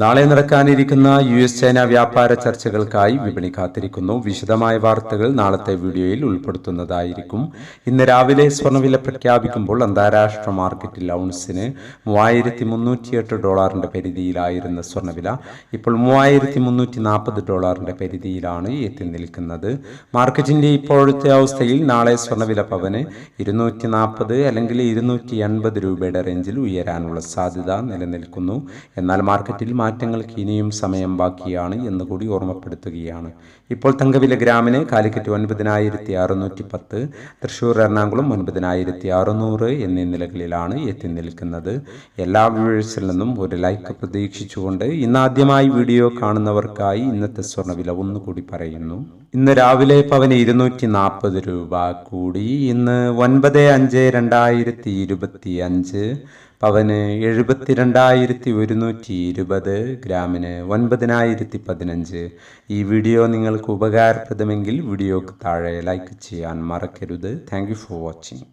നാളെ നടക്കാനിരിക്കുന്ന U S China വ്യാപാര ചർച്ചകൾക്കായി വിപണി കാത്തിരിക്കുന്നു. വിശദമായ വാർത്തകൾ നാളത്തെ വീഡിയോയിൽ ഉൾപ്പെടുത്തുന്നതായിരിക്കും. ഇന്ന് രാവിലെ സ്വർണവില പ്രഖ്യാപിക്കുമ്പോൾ അന്താരാഷ്ട്ര മാർക്കറ്റിൽ ഔൺസിന് മൂവായിരത്തി മുന്നൂറ്റിയെട്ട് ഡോളറിന്റെ പരിധിയിലായിരുന്ന സ്വർണവില ഇപ്പോൾ മൂവായിരത്തി മുന്നൂറ്റി നാൽപ്പത് ഡോളറിന്റെ പരിധിയിലാണ് എത്തി നിൽക്കുന്നത്. മാർക്കറ്റിന്റെ ഇപ്പോഴത്തെ അവസ്ഥയിൽ നാളെ സ്വർണവില പവന് ഇരുന്നൂറ്റി നാൽപ്പത് അല്ലെങ്കിൽ ഇരുന്നൂറ്റി എൺപത് രൂപയുടെ റേഞ്ചിൽ ഉയരാനുള്ള സാധ്യത നിലനിൽക്കുന്നു. എന്നാൽ മാർക്കറ്റിൽ മാറ്റങ്ങൾക്ക് ഇനിയും സമയം ബാക്കിയാണ് എന്ന് കൂടി ഓർമ്മപ്പെടുത്തുകയാണ്. ഇപ്പോൾ തങ്കവില ഗ്രാമിന് കാലിക്കറ്റ് ഒൻപതിനായിരത്തി അറുന്നൂറ്റി പത്ത് തൃശ്ശൂർ എറണാകുളം ഒൻപതിനായിരത്തി അറുന്നൂറ് എന്നീ നിലകളിലാണ് എത്തി നിൽക്കുന്നത്. എല്ലാ വ്യൂവേഴ്സിൽ നിന്നും ഒരു ലൈക്ക് പ്രതീക്ഷിച്ചുകൊണ്ട് ഇന്നാദ്യമായി വീഡിയോ കാണുന്നവർക്കായി ഇന്നത്തെ സ്വർണവില ഒന്നുകൂടി പറയുന്നു. ഇന്ന് രാവിലെ പവന് ഇരുന്നൂറ്റി നാൽപ്പത് രൂപ കൂടി ഇന്ന് ഒൻപത് അഞ്ച് രണ്ടായിരത്തി ഇരുപത്തി അഞ്ച് പവന് എഴുപത്തിരണ്ടായിരത്തി ഒരുന്നൂറ്റി ഇരുപത് ഗ്രാമിന് ഒൻപതിനായിരത്തി പതിനഞ്ച് ഈ വീഡിയോ നിങ്ങൾക്ക് ഉപകാരപ്രദമെങ്കിൽ വീഡിയോക്ക് താഴെ ലൈക്ക് ചെയ്യാൻ മറക്കരുത്. Thank for watching